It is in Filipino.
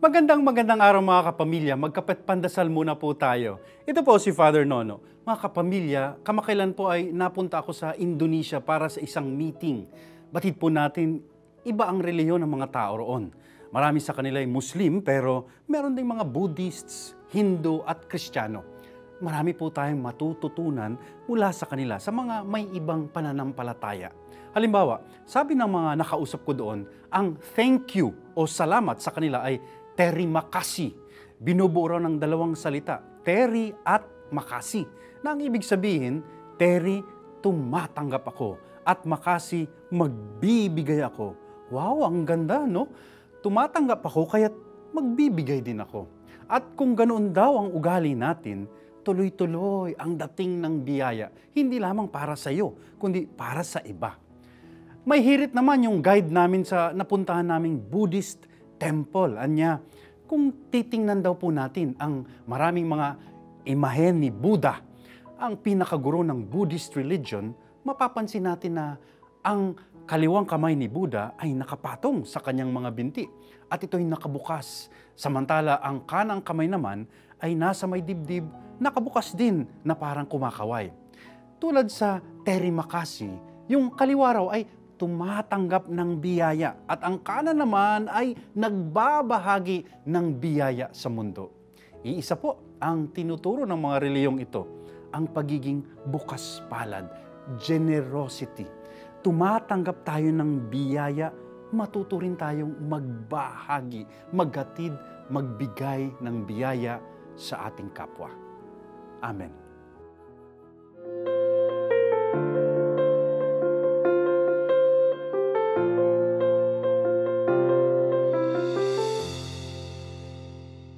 Magandang magandang araw mga kapamilya. Magkapit pandasal muna po tayo. Ito po si Father Nono. Mga kapamilya, kamakailan po ay napunta ako sa Indonesia para sa isang meeting. Batid po natin, iba ang reliyon ng mga tao roon. Marami sa kanila ay Muslim pero meron ding mga Buddhists, Hindu at Kristiyano. Marami po tayong matututunan mula sa kanila sa mga may ibang pananampalataya. Halimbawa, sabi ng mga nakausap ko doon, ang thank you o salamat sa kanila ay Terry Makasi. Binubuo ng dalawang salita, Terry at Makasi. Na ang ibig sabihin, Terry, tumatanggap ako. At Makasi, magbibigay ako. Wow, ang ganda, no? Tumatanggap ako, kaya magbibigay din ako. At kung ganoon daw ang ugali natin, tuloy-tuloy ang dating ng biyaya. Hindi lamang para sa iyo, kundi para sa iba. May hirit naman yung guide namin sa napuntahan naming Buddhist temple. Anya, kung titingnan daw po natin ang maraming mga imahen ni Buddha, ang pinakaguro ng Buddhist religion, mapapansin natin na ang kaliwang kamay ni Buddha ay nakapatong sa kanyang mga binti at ito'y nakabukas. Samantala, ang kanang kamay naman ay nasa may dibdib, nakabukas din na parang kumakaway. Tulad sa Terimakasi, yung kaliwa raw ay tumatanggap ng biyaya at ang kanan naman ay nagbabahagi ng biyaya sa mundo. Iisa po ang tinuturo ng mga reliyong ito, ang pagiging bukas palad, generosity. Tumatanggap tayo ng biyaya, matuturin tayong magbahagi, maghatid, magbigay ng biyaya sa ating kapwa. Amen.